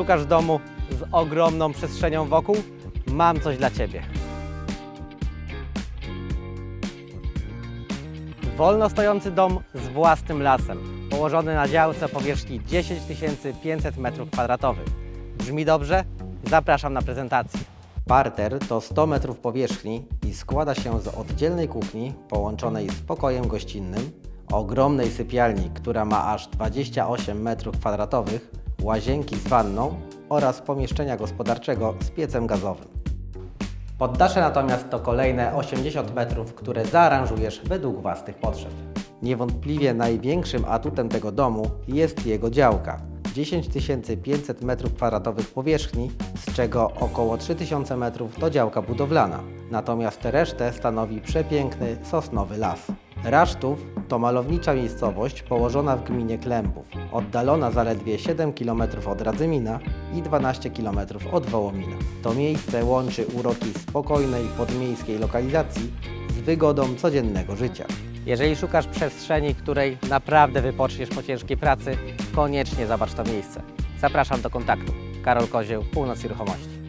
Szukasz domu z ogromną przestrzenią wokół? Mam coś dla Ciebie. Wolno stojący dom z własnym lasem, położony na działce o powierzchni 10 500 m2. Brzmi dobrze? Zapraszam na prezentację. Parter to 100 metrów powierzchni i składa się z oddzielnej kuchni połączonej z pokojem gościnnym, ogromnej sypialni, która ma aż 28 metrów kwadratowych, łazienki z wanną oraz pomieszczenia gospodarczego z piecem gazowym. Poddasze natomiast to kolejne 80 metrów, które zaaranżujesz według własnych potrzeb. Niewątpliwie największym atutem tego domu jest jego działka. 10 500 m2 powierzchni, z czego około 3000 metrów to działka budowlana, natomiast resztę stanowi przepiękny sosnowy las. Rasztów to malownicza miejscowość położona w gminie Klębów, oddalona zaledwie 7 km od Radzymina i 12 km od Wołomina. To miejsce łączy uroki spokojnej podmiejskiej lokalizacji z wygodą codziennego życia. Jeżeli szukasz przestrzeni, której naprawdę wypoczniesz po ciężkiej pracy, koniecznie zobacz to miejsce. Zapraszam do kontaktu. Karol Kozieł, Północ Nieruchomości.